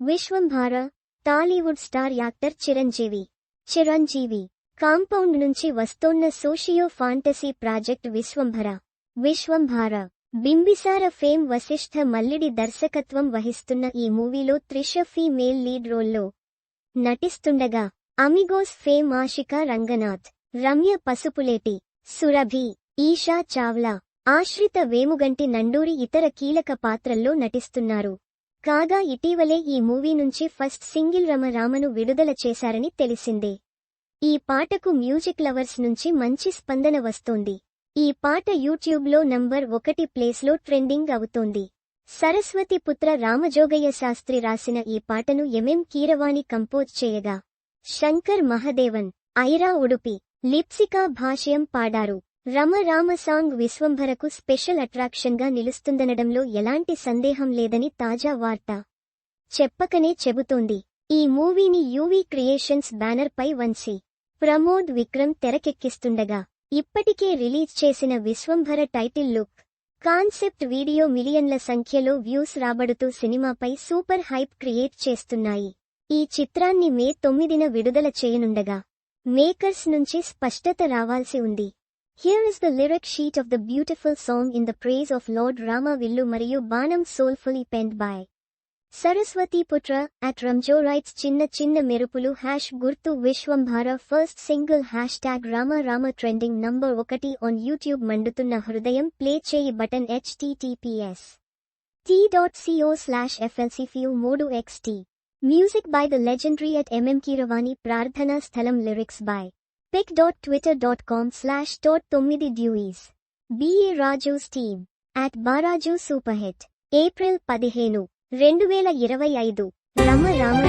Vishwambhara Tollywood star actor Chiranjeevi. Chiranjeevi compound నుంచి వస్తోన్న socio fantasy project Vishwambhara. Vishwambhara Bimbisara fame Vassishta Mallidi దర్శకత్వం వహిస్తున్న ఈ మూవీలో Trisha female lead రోల్లో నటిస్తుండగా అమిగోస్ ఫేమ్ ఆషికా రంగనాథ్ రమ్య పసుపులేటి సురభి ఈషా చావ్లా ఆశ్రిత వేముగంటి నండూరి ఇతర కీలక పాత్రల్లో నటిస్తున్నారు. కాగా ఇటీవలే ఈ మూవీ నుంచి ఫస్ట్ సింగిల్ రమ రామను విడుదల చేశారని తెలిసిందే. ఈ పాటకు మ్యూజిక్ లవర్స్ నుంచి మంచి స్పందన వస్తోంది. ఈ పాట యూట్యూబ్లో నంబర్ ఒకటి ప్లేస్లో ట్రెండింగ్ అవుతోంది. సరస్వతి పుత్ర రామజోగయ్య శాస్త్రి రాసిన ఈ పాటను ఎంఎం కీరవాణి కంపోజ్ చేయగా శంకర్ మహదేవన్ ఐరా ఉడుపి లిప్సికా భాష్యం పాడారు. రమ రామ సాంగ్ విశ్వంభరకు స్పెషల్ అట్రాక్షన్గా నిలుస్తుందనడంలో ఎలాంటి సందేహం లేదని తాజా వార్త చెప్పకనే చెబుతోంది. ఈ మూవీని యూవీ క్రియేషన్స్ బ్యానర్ పై వంచి ప్రమోద్ విక్రమ్ తెరకెక్కిస్తుండగా ఇప్పటికే రిలీజ్ చేసిన Vishwambhara title look concept video మిలియన్ల సంఖ్యలో వ్యూస్ రాబడుతూ సినిమాపై సూపర్ హైప్ క్రియేట్ చేస్తున్నాయి. ఈ చిత్రాన్ని మే తొమ్మిదిన విడుదల చేయనుండగా మేకర్స్ నుంచి స్పష్టత రావాల్సి ఉంది. Here is the lyric sheet of the beautiful song in the praise of Lord Rama Villu Mariyu Banam soulfully penned by Saraswati Putra at Ramjo writes Chinna Chinna Merupulu hash Gurtu Vishwambhara first single hashtag Rama Rama trending number ఒకటి on YouTube మండుతున్న హృదయం play చేయి button https t.co slash flcfu modu xt Music by the legendary at MM Kiravani Prardhana Sthalam lyrics by Twitter dot com slash dot తొమ్మిది డ్యూయిస్ BA Raju's team at Baraju super hit April పదిహేను రెండు వేల ఇరవై ఐదు. రమ రామ.